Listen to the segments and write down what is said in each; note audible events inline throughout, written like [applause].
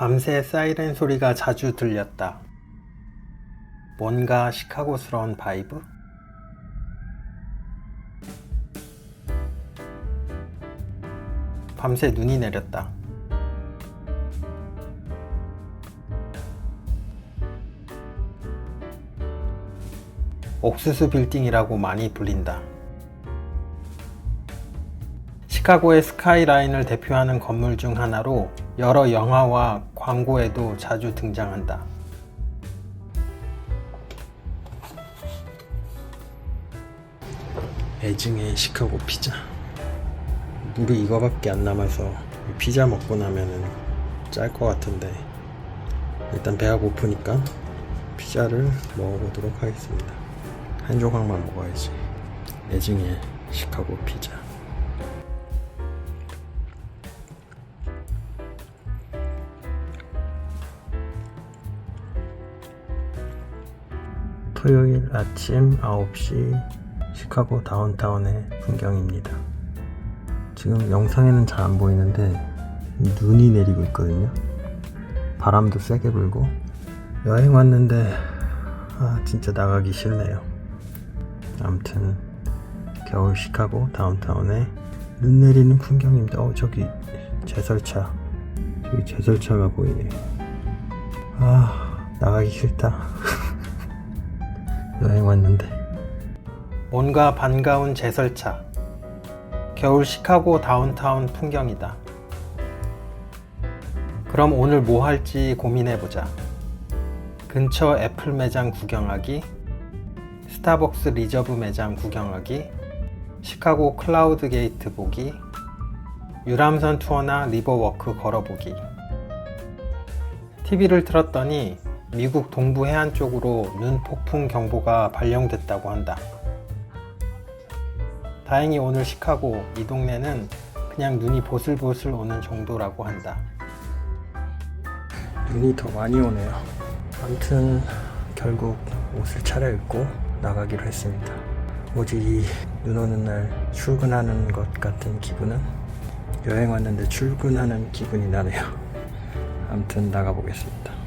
밤새 사이렌 소리가 자주 들렸다. 뭔가 시카고스러운 바이브? 밤새 눈이 내렸다. 옥수수 빌딩이라고 많이 불린다. 시카고의 스카이라인을 대표하는 건물 중 하나로 여러 영화와 광고에도 자주 등장한다. 애증의 시카고 피자. 물이 이거밖에 안 남아서 피자 먹고 나면은 짤 것 같은데 일단 배가 고프니까 피자를 먹어보도록 하겠습니다. 한 조각만 먹어야지. 애증의 시카고 피자. 토요일 아침 9시 시카고 다운타운의 풍경입니다. 지금 영상에는 잘 안 보이는데 눈이 내리고 있거든요. 바람도 세게 불고 여행 왔는데 아 진짜 나가기 싫네요. 아무튼 겨울 시카고 다운타운에 눈 내리는 풍경입니다. 어 저기 제설차 저기 제설차가 보이네요. 아 나가기 싫다. 여행 왔는데. 뭔가 반가운 제설차. 겨울 시카고 다운타운 풍경이다. 그럼 오늘 뭐 할지 고민해보자. 근처 애플 매장 구경하기 스타벅스 리저브 매장 구경하기 시카고 클라우드 게이트 보기 유람선 투어나 리버워크 걸어보기. TV를 틀었더니 미국 동부 해안 쪽으로 눈 폭풍 경보가 발령됐다고 한다. 다행히 오늘 시카고 이 동네는 그냥 눈이 보슬보슬 오는 정도라고 한다. 눈이 더 많이 오네요. 아무튼 결국 옷을 차려입고 나가기로 했습니다. 오직 이 눈 오는 날 출근하는 것 같은 기분은 여행 왔는데 출근하는 기분이 나네요. 아무튼 나가보겠습니다.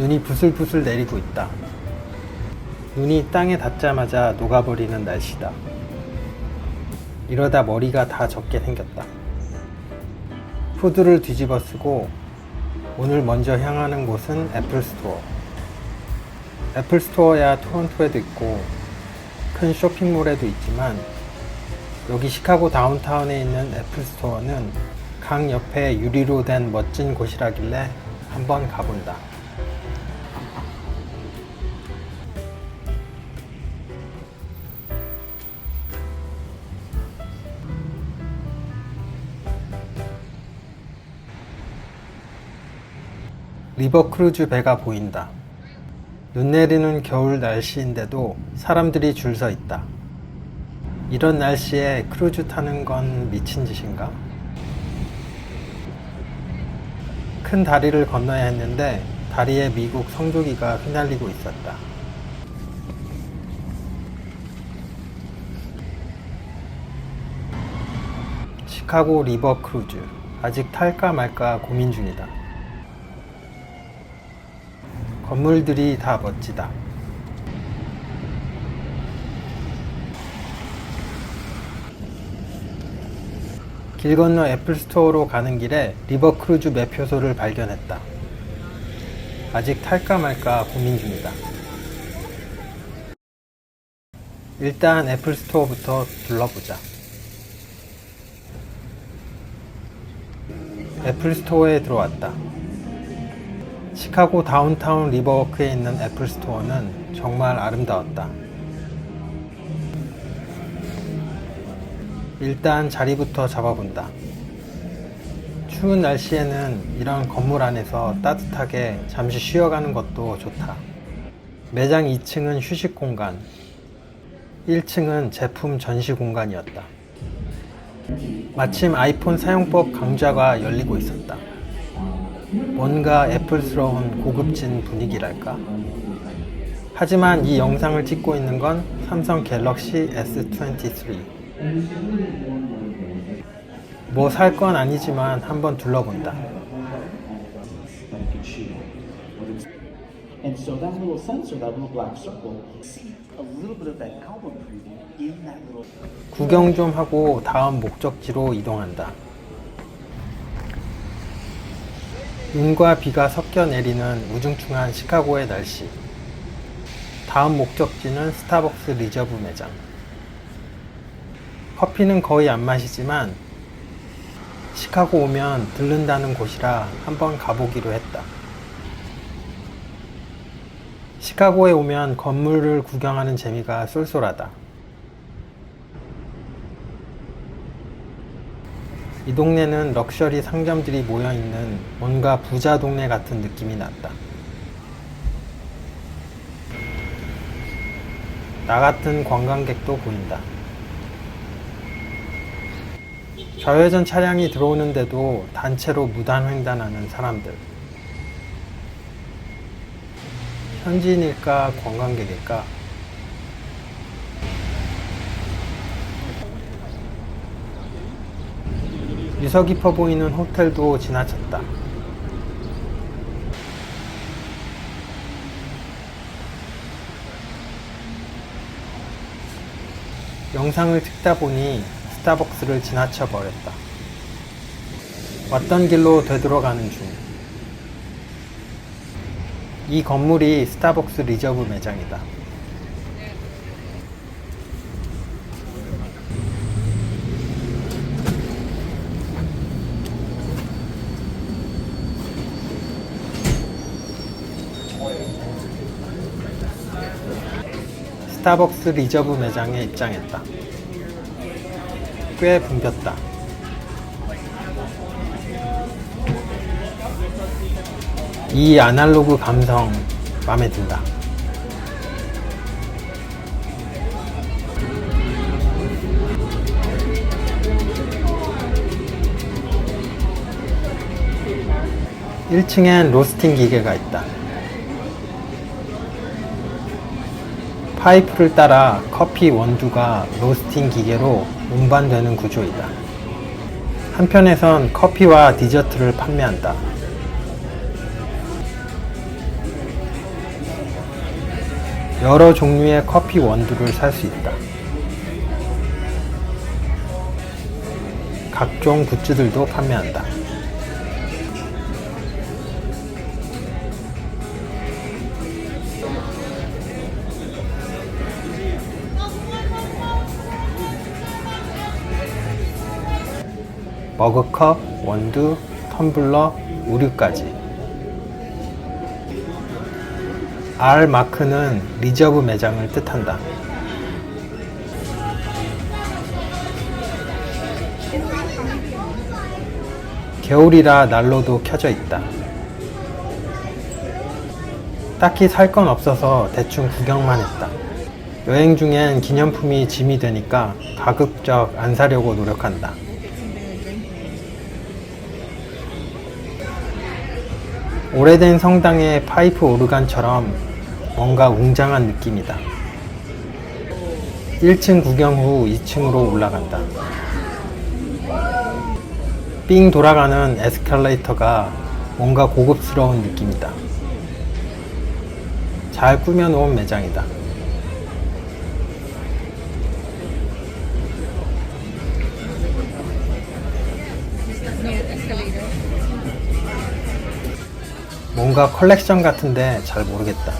눈이 부슬부슬 내리고 있다. 눈이 땅에 닿자마자 녹아버리는 날씨다. 이러다 머리가 다 젖게 생겼다. 후드를 뒤집어 쓰고 오늘 먼저 향하는 곳은 애플 스토어. 애플 스토어야 토론토에도 있고 큰 쇼핑몰에도 있지만 여기 시카고 다운타운에 있는 애플 스토어는 강 옆에 유리로 된 멋진 곳이라길래 한번 가본다. 리버 크루즈 배가 보인다. 눈 내리는 겨울 날씨인데도 사람들이 줄 서 있다. 이런 날씨에 크루즈 타는 건 미친 짓인가? 큰 다리를 건너야 했는데 다리에 미국 성조기가 휘날리고 있었다. 시카고 리버 크루즈. 아직 탈까 말까 고민 중이다. 건물들이 다 멋지다. 길 건너 애플 스토어로 가는 길에 리버 크루즈 매표소를 발견했다. 아직 탈까 말까 고민 중이다. 일단 애플 스토어부터 둘러보자. 애플 스토어에 들어왔다. 시카고 다운타운 리버워크에 있는 애플 스토어는 정말 아름다웠다. 일단 자리부터 잡아본다. 추운 날씨에는 이런 건물 안에서 따뜻하게 잠시 쉬어가는 것도 좋다. 매장 2층은 휴식 공간, 1층은 제품 전시 공간이었다. 마침 아이폰 사용법 강좌가 열리고 있었다. 뭔가 애플스러운 고급진 분위기랄까? 하지만 이 영상을 찍고 있는 건 삼성 갤럭시 S23. 뭐 살 건 아니지만 한번 둘러본다. And so that little sensor, that little black circle, see a little bit of that album preview in that little. 구경 좀 하고 다음 목적지로 이동한다. 눈과 비가 섞여 내리는 우중충한 시카고의 날씨. 다음 목적지는 스타벅스 리저브 매장. 커피는 거의 안 마시지만 시카고 오면 들른다는 곳이라 한번 가보기로 했다. 시카고에 오면 건물을 구경하는 재미가 쏠쏠하다. 이 동네는 럭셔리 상점들이 모여 있는 뭔가 부자 동네 같은 느낌이 났다. 나 같은 관광객도 보인다. 좌회전 차량이 들어오는데도 단체로 무단횡단하는 사람들. 현지인일까 관광객일까? 유서 깊어 보이는 호텔도 지나쳤다. 영상을 찍다 보니 스타벅스를 지나쳐 버렸다. 왔던 길로 되돌아가는 중. 이 건물이 스타벅스 리저브 매장이다. 스타벅스 리저브 매장에 입장했다. 꽤 붐볐다. 이 아날로그 감성 마음에 든다. 일층엔 로스팅 기계가 있다. 파이프를 따라 커피 원두가 로스팅 기계로 운반되는 구조이다. 한편에선 커피와 디저트를 판매한다. 여러 종류의 커피 원두를 살 수 있다. 각종 굿즈들도 판매한다. 머그컵, 원두, 텀블러, 우유까지. R 마크는 리저브 매장을 뜻한다. 겨울이라 난로도 켜져 있다. 딱히 살 건 없어서 대충 구경만 했다. 여행 중엔 기념품이 짐이 되니까 가급적 안 사려고 노력한다. 오래된 성당의 파이프 오르간처럼 뭔가 웅장한 느낌이다. 1층 구경 후 2층으로 올라간다. 삥 돌아가는 에스컬레이터가 뭔가 고급스러운 느낌이다. 잘 꾸며놓은 매장이다. 뭔가 컬렉션 같은데 잘 모르겠다.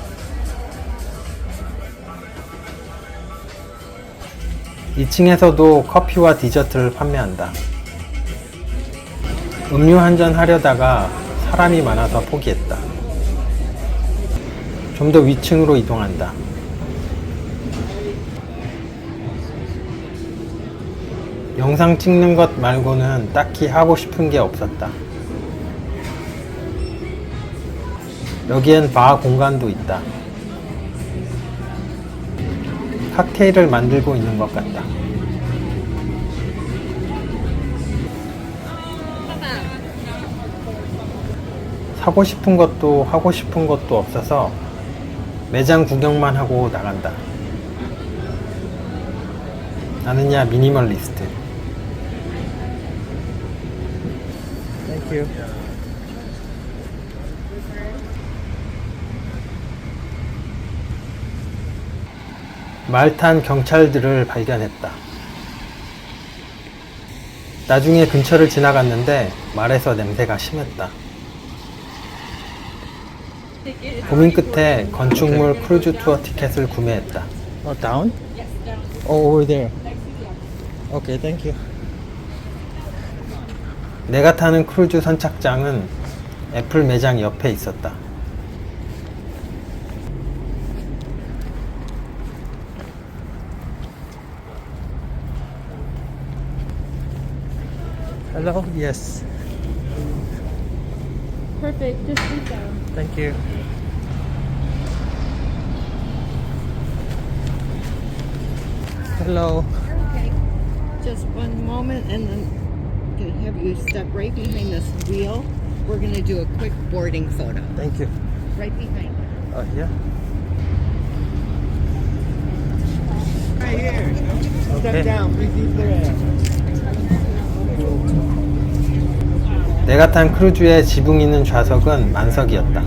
2층에서도 커피와 디저트를 판매한다. 음료 한 잔 하려다가 사람이 많아서 포기했다. 좀 더 위층으로 이동한다. 영상 찍는 것 말고는 딱히 하고 싶은 게 없었다. 여기엔 바 공간도 있다. 칵테일을 만들고 있는 것 같다. 사고 싶은 것도 하고 싶은 것도 없어서 매장 구경만 하고 나간다. 나는야 미니멀리스트. Thank you. 말탄 경찰들을 발견했다. 나중에 근처를 지나갔는데 말에서 냄새가 심했다. 고민 끝에 건축물 크루즈 투어 티켓을 구매했다. Oh, down? Oh, over there. Okay, thank you. 내가 타는 크루즈 선착장은 애플 매장 옆에 있었다. Hello? Yes. Perfect. Just sit down. Thank you. Hello. Okay. Just one moment, and then I'm gonna have you step right behind this wheel. We're gonna do a quick boarding photo. Thank you. Right behind. Oh, yeah. Right here. Step down, breathe deep there. 내가 탄 크루즈의 지붕 있는 좌석은 만석이었다.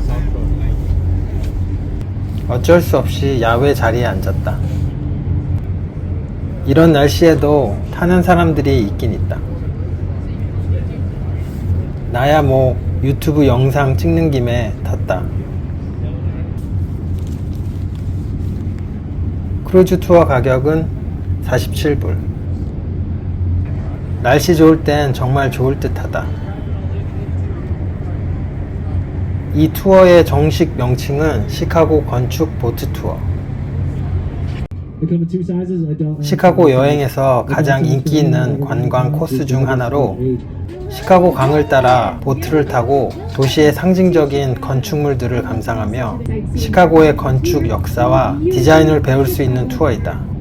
어쩔 수 없이 야외 자리에 앉았다. 이런 날씨에도 타는 사람들이 있긴 있다. 나야 뭐 유튜브 영상 찍는 김에 탔다. 크루즈 투어 가격은 47불. 날씨 좋을 땐 정말 좋을 듯 하다. 이 투어의 정식 명칭은 시카고 건축 보트 투어. 시카고 여행에서 가장 인기 있는 관광 코스 중 하나로 시카고 강을 따라 보트를 타고 도시의 상징적인 건축물들을 감상하며 시카고의 건축 역사와 디자인을 배울 수 있는 투어이다.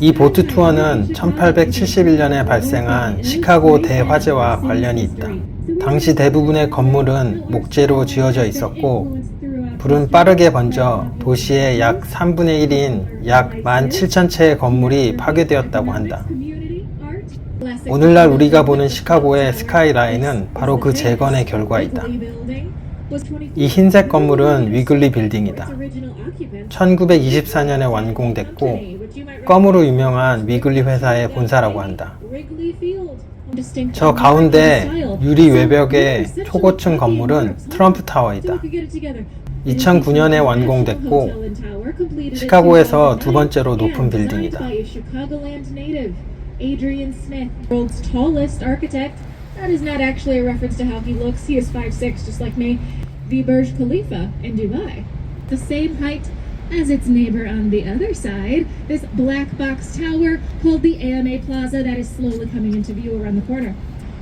이 보트 투어는 1871년에 발생한 시카고 대화재와 관련이 있다. 당시 대부분의 건물은 목재로 지어져 있었고 불은 빠르게 번져 도시의 약 3분의 1인 약 17,000채의 건물이 파괴되었다고 한다. 오늘날 우리가 보는 시카고의 스카이라인은 바로 그 재건의 결과이다. 이 흰색 건물은 위글리 빌딩이다. 1924년에 완공됐고 껌으로 유명한 위글리 회사의 본사라고 한다. 저 가운데 유리 외벽의 초고층 건물은 트럼프 타워이다. 2009년에 완공됐고 시카고에서 두 번째로 높은 빌딩이다. That is not actually a reference to how he looks. He is 5'6, just like me. The Burj Khalifa in Dubai. The same height as its neighbor on the other side, this black box tower called the AMA Plaza that is slowly coming into view around the corner.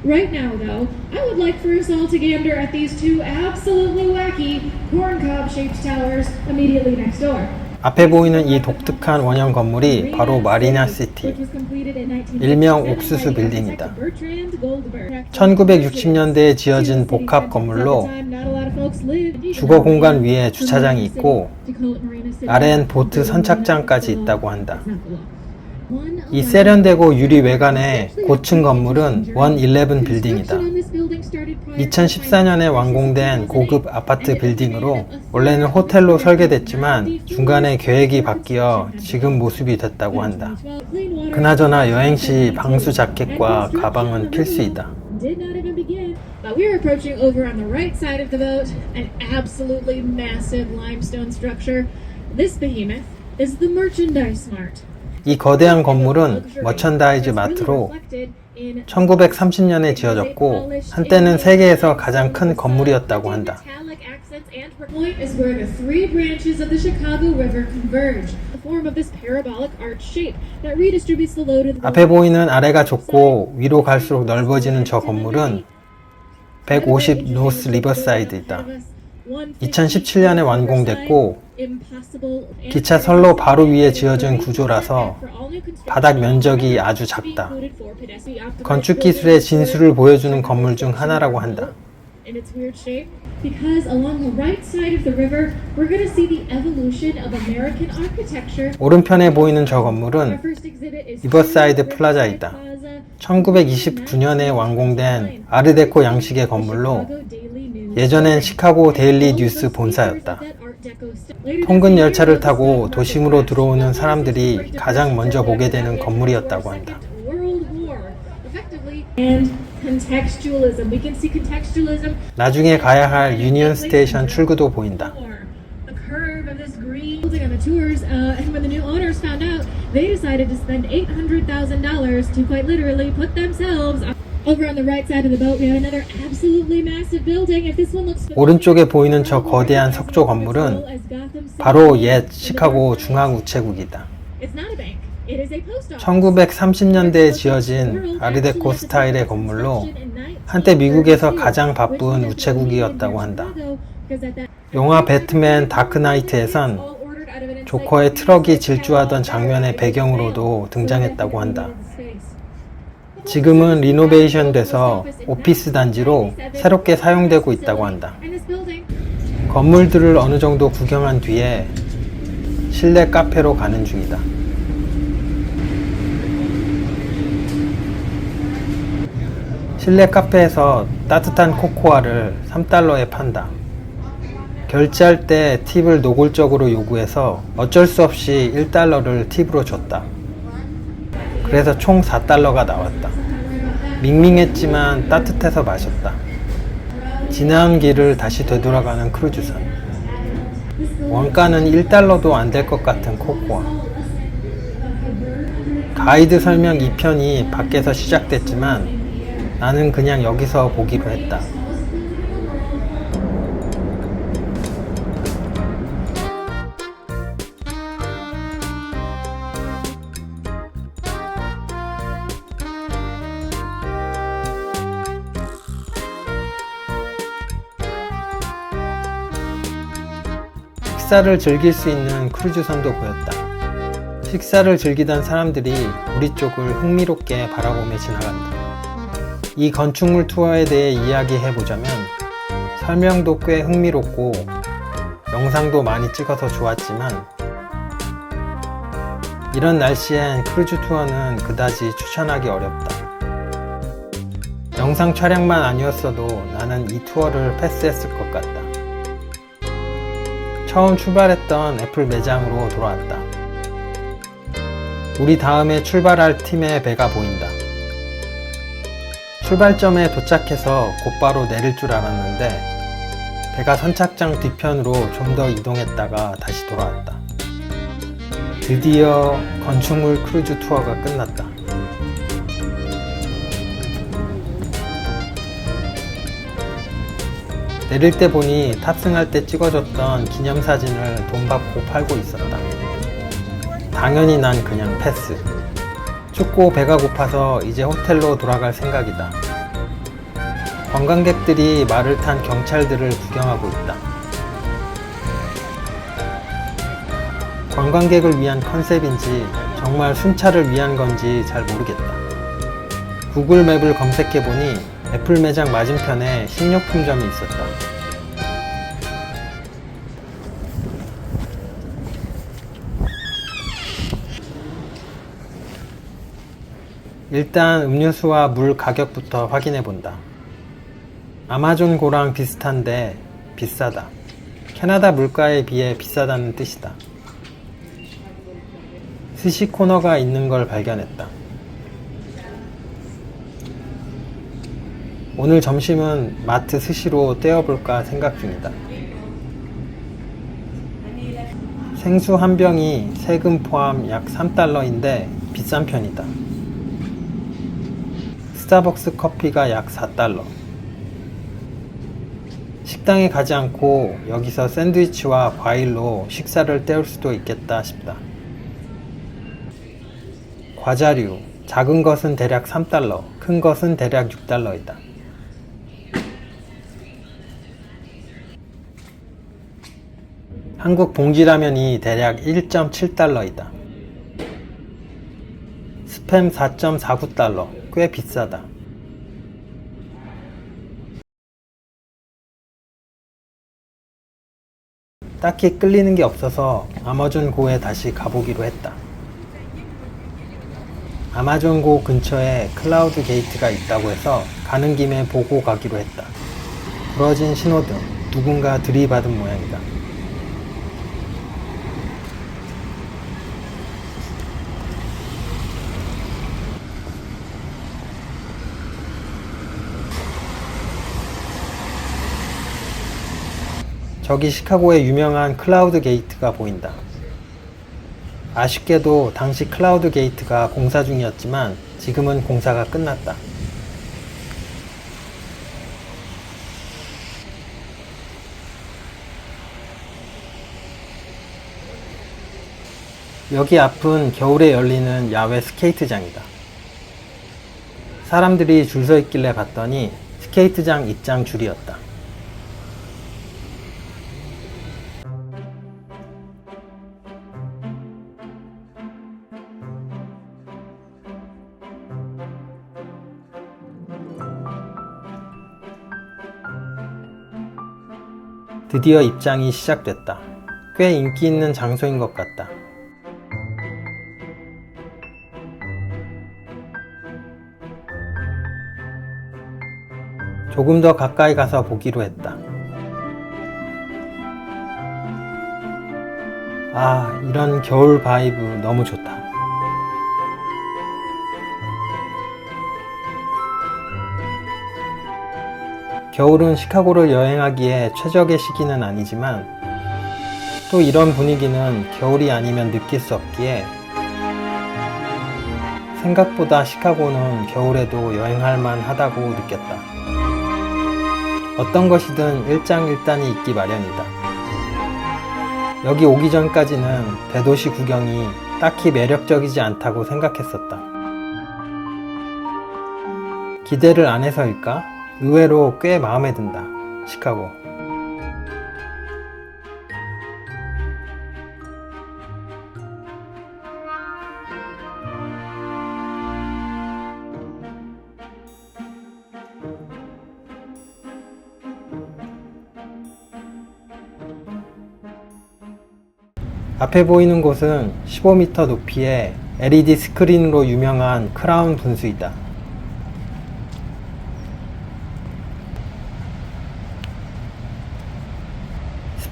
Right now, though, I would like for us all to gander at these two absolutely wacky corncob shaped towers immediately next door. 앞에 보이는 이 독특한 원형 건물이 바로 마리나 시티, 일명 옥수수 빌딩이다. 1960년대에 지어진 복합 건물로 주거 공간 위에 주차장이 있고 아래엔 보트 선착장까지 있다고 한다. 이 세련되고 유리 외관의 고층 건물은 원 11 빌딩이다. 2014년에 완공된 고급 아파트 빌딩으로 원래는 호텔로 설계됐지만 중간에 계획이 바뀌어 지금 모습이 됐다고 한다. 그나저나 여행 시 방수 자켓과 가방은 필수이다. 이 거대한 건물은 머천다이즈 마트로 1930년에 지어졌고 한때는 세계에서 가장 큰 건물이었다고 한다. Point is where the three branches of the Chicago River converge, the form of this parabolic arch shape that redistributes the load of the 앞에 보이는 아래가 좁고 위로 갈수록 넓어지는 저 건물은 150 노스 리버사이드이다. 2017년에 완공됐고 기차 선로 바로 위에 지어진 구조라서 바닥 면적이 아주 작다. 건축 기술의 진수를 보여주는 건물 중 하나라고 한다. in its weird shape? Because along the right side of the river, we're going to see the evolution of American architecture. 오른편에 보이는 저 건물은 리버사이드 플라자이다. Plaza. 1929년에 완공된 아르데코 양식의 건물로. 예전엔 시카고 데일리 뉴스 본사였다. 통근 열차를 타고 도심으로 들어오는 사람들이 가장 먼저 보게 되는 건물이었다고 한다. 나중에 가야 할 유니언 스테이션 출구도 보인다. Uh, 오른쪽에 보이는 저 거대한 석조 건물은 바로 옛 시카고 중앙우체국이다. It's not a bank. It is a post office. 1930년대에 지어진 아르데코 스타일의 건물로 한때 미국에서 가장 바쁜 우체국이었다고 한다. 영화 배트맨 다크나이트에선 조커의 트럭이 질주하던 장면의 배경으로도 등장했다고 한다. 지금은 리노베이션 돼서 오피스 단지로 새롭게 사용되고 있다고 한다. 건물들을 어느 정도 구경한 뒤에 실내 카페로 가는 중이다. 실내 카페에서 따뜻한 코코아를 3달러에 판다. 결제할 때 팁을 노골적으로 요구해서 어쩔 수 없이 1달러를 팁으로 줬다. 그래서 총 4달러가 나왔다. 밍밍했지만 따뜻해서 마셨다. 지나온 길을 다시 되돌아가는 크루즈선. 원가는 1달러도 안 될 것 같은 코코아. 가이드 설명 2편이 밖에서 시작됐지만 나는 그냥 여기서 보기로 했다. 식사를 즐길 수 있는 크루즈선도 보였다. 식사를 즐기던 사람들이 우리 쪽을 흥미롭게 바라보며 지나간다. 이 건축물 투어에 대해 이야기해 보자면 설명도 꽤 흥미롭고 영상도 많이 찍어서 좋았지만 이런 날씨엔 크루즈 투어는 그다지 추천하기 어렵다. 영상 촬영만 아니었어도 나는 이 투어를 패스했을 것 같다. 처음 출발했던 애플 매장으로 돌아왔다. 우리 다음에 출발할 팀의 배가 보인다. 출발점에 도착해서 곧바로 내릴 줄 알았는데 배가 선착장 뒤편으로 좀 더 이동했다가 다시 돌아왔다. 드디어 건축물 크루즈 투어가 끝났다. 내릴 때 보니 탑승할 때 찍어줬던 기념사진을 돈 받고 팔고 있었다. 당연히 난 그냥 패스. 춥고 배가 고파서 이제 호텔로 돌아갈 생각이다. 관광객들이 말을 탄 경찰들을 구경하고 있다. 관광객을 위한 컨셉인지 정말 순찰을 위한 건지 잘 모르겠다. 구글 맵을 검색해보니 애플 매장 맞은편에 식료품점이 있었다. 일단 음료수와 물 가격부터 확인해 본다. 아마존 고랑 비슷한데 비싸다. 캐나다 물가에 비해 비싸다는 뜻이다. 스시 코너가 있는 걸 발견했다. 오늘 점심은 마트 스시로 때워볼까 생각 중이다. 생수 한 병이 세금 포함 약 3달러인데 비싼 편이다. 스타벅스 커피가 약 4달러. 식당에 가지 않고 여기서 샌드위치와 과일로 식사를 때울 수도 있겠다 싶다. 과자류. 작은 것은 대략 3달러, 큰 것은 대략 6달러이다. 한국 봉지라면이 대략 1.7달러이다. 스팸 4.49달러, 꽤 비싸다. 딱히 끌리는 게 없어서 아마존 고에 다시 가보기로 했다. 아마존 고 근처에 클라우드 게이트가 있다고 해서 가는 김에 보고 가기로 했다. 부러진 신호등, 누군가 들이받은 모양이다. 저기 시카고의 유명한 클라우드 게이트가 보인다. 아쉽게도 당시 클라우드 게이트가 공사 중이었지만 지금은 공사가 끝났다. 여기 앞은 겨울에 열리는 야외 스케이트장이다. 사람들이 줄 서 있길래 봤더니 스케이트장 입장 줄이었다. 드디어 입장이 시작됐다. 꽤 인기 있는 장소인 것 같다. 조금 더 가까이 가서 보기로 했다. 아, 이런 겨울 바이브 너무 좋다. 겨울은 시카고를 여행하기에 최적의 시기는 아니지만 또 이런 분위기는 겨울이 아니면 느낄 수 없기에 생각보다 시카고는 겨울에도 여행할 만하다고 느꼈다. 어떤 것이든 일장일단이 있기 마련이다. 여기 오기 전까지는 대도시 구경이 딱히 매력적이지 않다고 생각했었다. 기대를 안 해서일까? 의외로 꽤 마음에 든다. 시카고. 앞에 보이는 곳은 15m 높이의 LED 스크린으로 유명한 크라운 분수이다.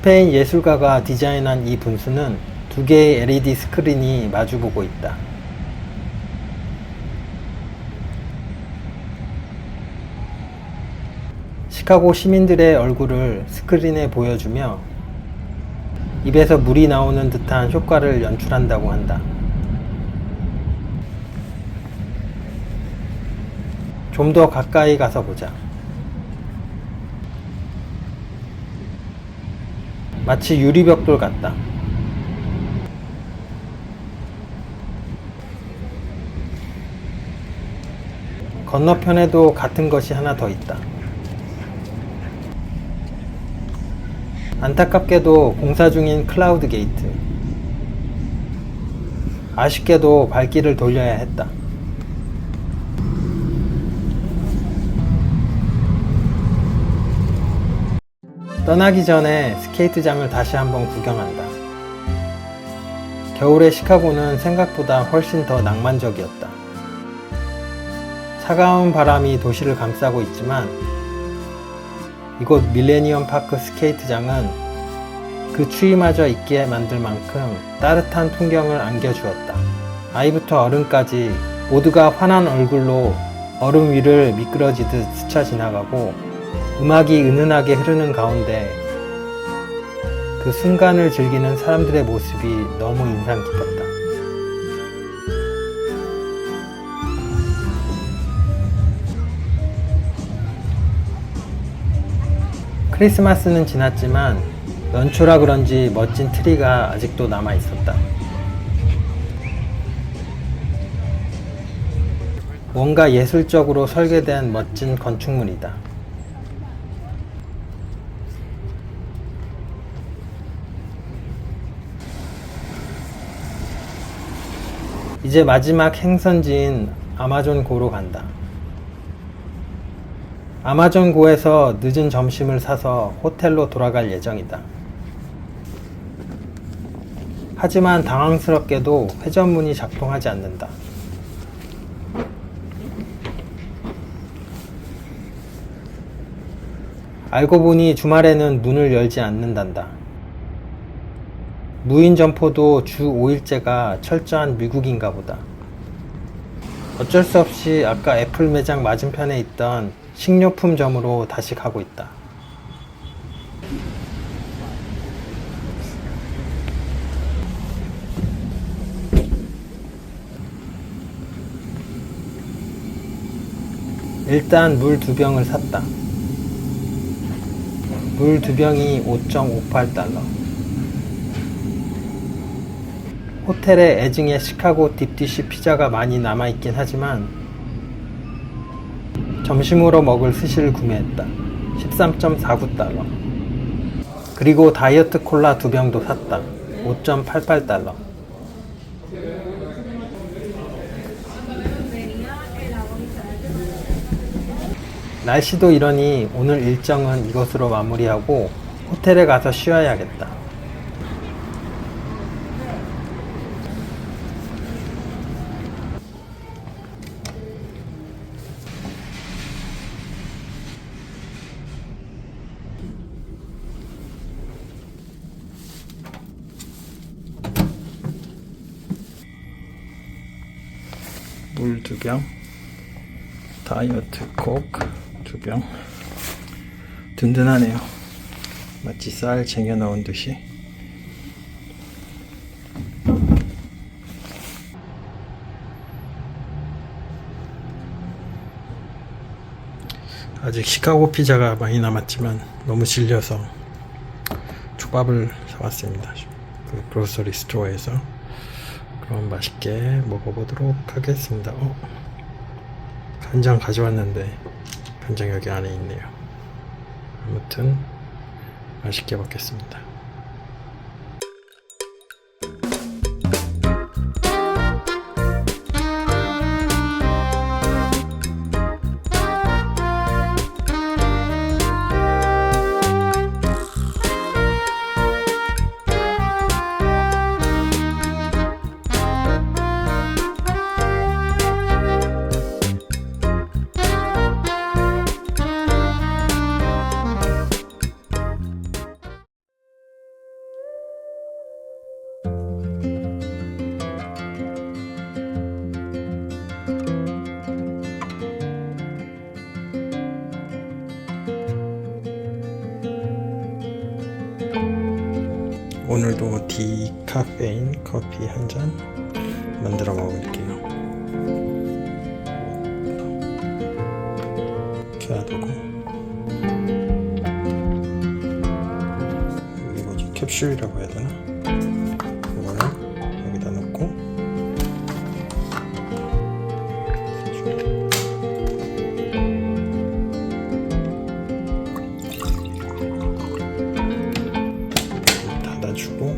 스페인 예술가가 디자인한 이 분수는 두 개의 LED 스크린이 마주보고 있다. 시카고 시민들의 얼굴을 스크린에 보여주며 입에서 물이 나오는 듯한 효과를 연출한다고 한다. 좀 더 가까이 가서 보자. 마치 유리벽돌 같다. 건너편에도 같은 것이 하나 더 있다. 안타깝게도 공사 중인 클라우드 게이트. 아쉽게도 발길을 돌려야 했다. 떠나기 전에 스케이트장을 다시 한번 구경한다. 겨울의 시카고는 생각보다 훨씬 더 낭만적이었다. 차가운 바람이 도시를 감싸고 있지만 이곳 밀레니엄 파크 스케이트장은 그 추위마저 있게 만들 만큼 따뜻한 풍경을 안겨주었다. 아이부터 어른까지 모두가 환한 얼굴로 얼음 위를 미끄러지듯 스쳐 지나가고 음악이 은은하게 흐르는 가운데 그 순간을 즐기는 사람들의 모습이 너무 인상 깊었다. 크리스마스는 지났지만 연초라 그런지 멋진 트리가 아직도 남아 있었다. 뭔가 예술적으로 설계된 멋진 건축물이다. 이제 마지막 행선지인 아마존 고로 간다. 아마존 고에서 늦은 점심을 사서 호텔로 돌아갈 예정이다. 하지만 당황스럽게도 회전문이 작동하지 않는다. 알고 보니 주말에는 문을 열지 않는단다. 무인 점포도 주 5일째가 철저한 미국인가 보다. 어쩔 수 없이 아까 애플 매장 맞은편에 있던 식료품점으로 다시 가고 있다. 일단 물 두 병을 샀다. 물 두 병이 5.58달러. 호텔에 애증의 시카고 딥디시 피자가 많이 남아있긴 하지만 점심으로 먹을 스시를 구매했다. 13.49달러. 그리고 다이어트 콜라 두 병도 샀다. 5.88달러. 날씨도 이러니 오늘 일정은 이것으로 마무리하고 호텔에 가서 쉬어야겠다. 다이어트 코크 두 병. 든든하네요. 마치 쌀 쟁여 넣은 듯이. 아직 시카고 피자가 많이 남았지만 너무 질려서 초밥을 사왔습니다. 그 그로서리 스토어에서. 그럼 맛있게 먹어보도록 하겠습니다. 어? 간장 가져왔는데 간장 여기 안에 있네요. 아무튼 맛있게 먹겠습니다. 캡슐이라고 해야 되나? 이거는 여기다 넣고 닫아주고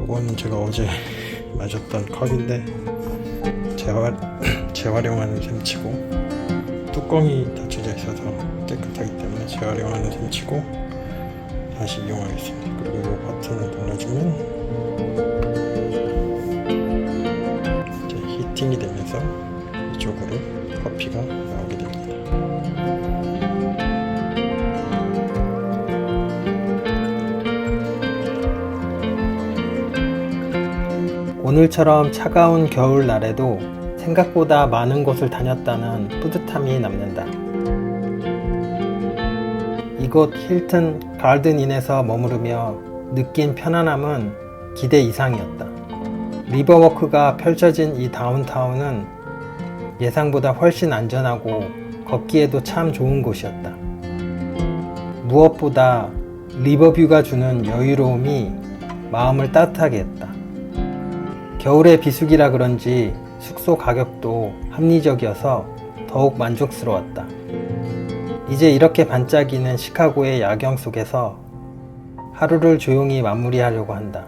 요거는 제가 어제 [laughs] 마셨던 컵인데 재활, [clears throat] 재활용하는 셈치고 뚜껑이 닫혀져 있어서 깨끗하기 때문에 재활용하는 셈치고 다시 이용하겠습니다 그리고 이 버튼을 눌러주면 이제 히팅이 되면서 이쪽으로 커피가 나오게 됩니다 오늘처럼 차가운 겨울날에도 생각보다 많은 곳을 다녔다는 뿌듯함이 남는다. 이곳 힐튼 가든인에서 머무르며 느낀 편안함은 기대 이상이었다. 리버워크가 펼쳐진 이 다운타운은 예상보다 훨씬 안전하고 걷기에도 참 좋은 곳이었다. 무엇보다 리버뷰가 주는 여유로움이 마음을 따뜻하게 했다. 겨울의 비수기라 그런지 숙소 가격도 합리적이어서 더욱 만족스러웠다. 이제 이렇게 반짝이는 시카고의 야경 속에서 하루를 조용히 마무리하려고 한다.